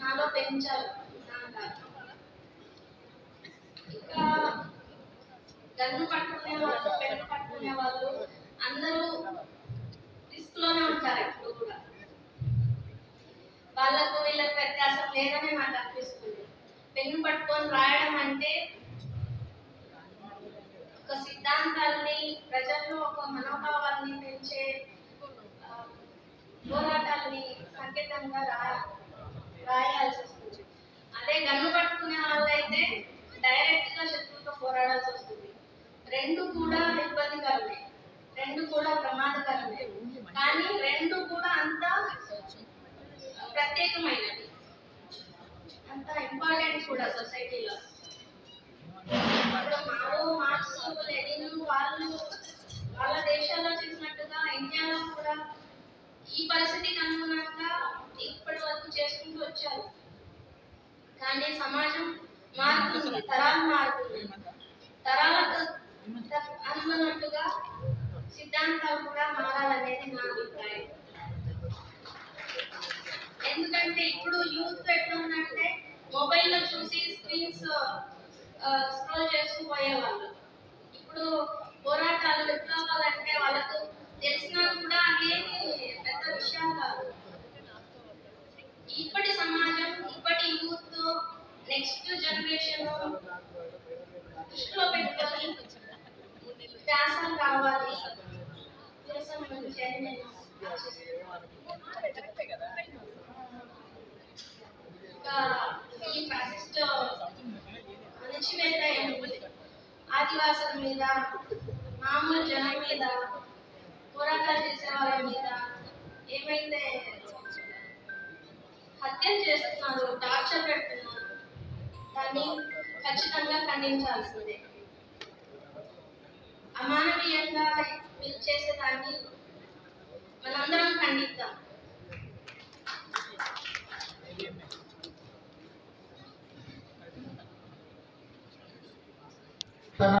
నాలో పెంచారు ఇంకా గన్ను పట్టుకునే వాళ్ళు పెన్ను పట్టుకునే వాళ్ళు అందరూ రిస్క్లోనే ఉంటారు ఎప్పుడు కూడా. వాళ్ళకు వీళ్ళకు వ్యత్యాసం లేదని నాకు అనిపిస్తుంది. పెన్ను పట్టుకొని రాయడం అంటే ఒక సిద్ధాంతాల్ని ప్రజల్లో ఒక మనోభావాల్ని పెంచే పోరాటాల్ని సంకేతంగా రాయాలి. రాయాల్సి వస్తుంది. అదే గన్ను పట్టుకునే వాళ్ళైతే డైరెక్ట్గా శత్రువుతో పోరాడాల్సి వస్తుంది. రెండు కూడా ఇబ్బందికరమే. రెండు కూడా ప్రమాదకరమే. కానీ రెండు కూడా అంత ప్రత్యేకమైనవి. అంత ఇంపార్టెంట్ కూడా సొసైటీలో. ఈ పరిస్థితికి అనుగుణంగా ఇప్పటి వరకు చేసుకుంటూ వచ్చారు. కానీ సమాజం మారుతుంది తరాలు మారుతుంది. తరాలకు అనుకున్నట్టుగా సిద్ధాంతాలు కూడా మారాలనేది నా అభిప్రాయం. ఎందుకంటే ఇప్పుడు యూత్ ఎట్లుందంటే మొబైల్లో చూసి స్క్రీన్స్ స్క్రోల్ చేస్తూ పోయేవాళ్ళు ఇప్పుడు పోరాటాలు విప్లవాలంటే ఇప్పటి సమాజం ఇప్పటి యూత్ నెక్స్ట్ జనరేషన్ దృష్టిలో పెట్టుకొని వ్యాసం కావాలి. దేశం నేను ఈ ఫాసిస్ట్ అణచివేత ఆదివాసుల మీద మామూలు జనం మీద పోరాటాలు హత్య చేస్తున్నారు టార్చర్ పెడుతున్నారు దాన్ని ఖచ్చితంగా ఖండించాల్సిందే. అమానవీయంగా చేసే చేసేదాన్ని మనందరం ఖండిద్దాం.